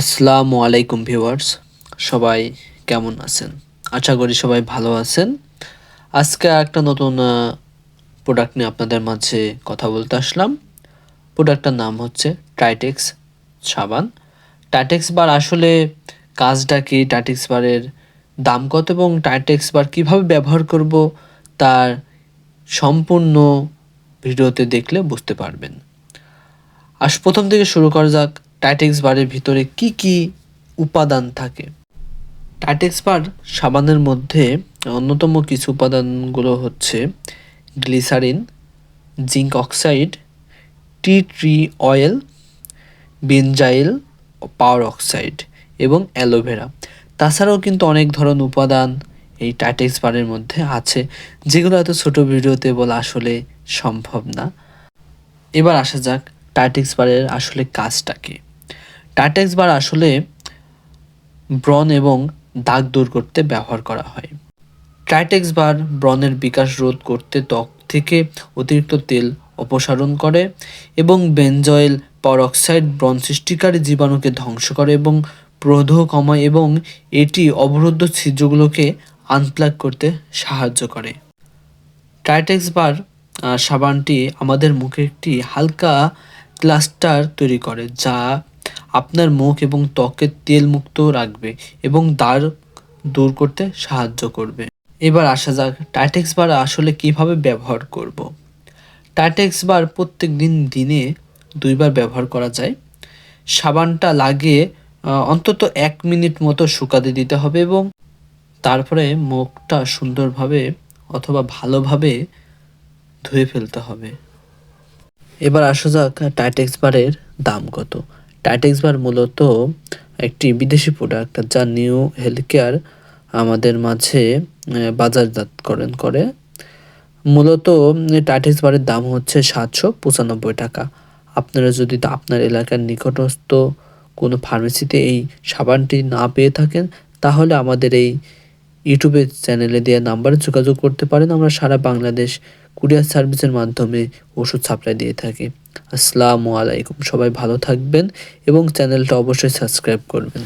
আসসালামু আলাইকুম ভিউয়ার্স, সবাই কেমন আছেন? আশা করি সবাই ভালো আছেন। আজকে একটা নতুন প্রোডাক্ট নিয়ে আপনাদের মাঝে কথা বলতে আসলাম। প্রোডাক্টটার নাম হচ্ছে টাইটেক্স সাবান। টাইটেক্স বার আসলে কাজটা কি? টাইটেক্স বারের দাম কত এবং টাইটেক্স বার কীভাবে ব্যবহার করব? তার সম্পূর্ণ ভিডিওতে দেখলে বুঝতে পারবেন। আস প্রথম থেকে শুরু করা যাক। টাইটেক্স বারের ভিতরে কি কি উপাদান থাকে? টাইটেক্স বার সাবানের মধ্যে অন্যতম কিছু উপাদানগুলো হচ্ছে glycerin, zinc oxide, tea tree oil, benzyl, power oxide এবং অ্যালোভেরা। তাছাড়াও কিন্তু অনেক ধরনের উপাদান এই টাইটেক্স বারের মধ্যে আছে, যেগুলো এত ছোট ভিডিওতে বলা আসলে সম্ভব না। এবার আসা যাক টাইটেক্স বারের আসলে কাজটা কি। টাটেক্স বার আসলে ব্রণ এবং দাগ দূর করতে ব্যবহার করা হয়। ট্রাইটেক্স বার ব্রণের বিকাশ রোধ করতে ত্বক থেকে অতিরিক্ত তেল অপসারণ করে এবং বেনজয়েল পরক্সাইড ব্রণ সৃষ্টিকারী জীবাণুকে ধ্বংস করে এবং প্রোধ কমায় এবং এটি অবরুদ্ধ ছিদ্রগুলোকে আনপ্লাগ করতে সাহায্য করে। ট্রাইটেক্স বার সাবানটি আমাদের মুখে একটি হালকা ক্লাস্টার তৈরি করে যা আপনার মুখ এবং ত্বকের তেল মুক্ত রাখবে এবং দাগ দূর করতে সাহায্য করবে। এবার আসা যাক টাইটেক্স বার আসলে কীভাবে ব্যবহার করব। টাইটেক্স বার প্রত্যেক দিন দিনে দুইবার ব্যবহার করা যায়। সাবানটা লাগিয়ে অন্তত এক মিনিট মতো শুকাতে দিতে হবে এবং তারপরে মুখটা সুন্দরভাবে অথবা ভালোভাবে ধুয়ে ফেলতে হবে। এবার আসা যাক টাইটেক্স বারের দাম কত। টাইটেক্স বার মূলত একটি বিদেশি প্রোডাক্ট যা নিউ হেলথ কেয়ার আমাদের মাঝে বাজারজাতকরণ করে। মূলত টাইটেক্স বারের দাম হচ্ছে সাতশো পঁচানব্বই টাকা। আপনারা যদি আপনার এলাকার নিকটস্থ কোনো ফার্মেসিতে এই সাবানটি না পেয়ে থাকেন, তাহলে আমাদের এই ইউটিউবের চ্যানেলে দেওয়া নাম্বারে যোগাযোগ করতে পারেন। আমরা সারা বাংলাদেশ কুরিয়ার সার্ভিসের মাধ্যমে ওষুধ সাপ্লাই দিয়ে থাকি। আসসালামু আলাইকুম, সবাই ভালো থাকবেন এবং চ্যানেলটা অবশ্যই সাবস্ক্রাইব করবেন।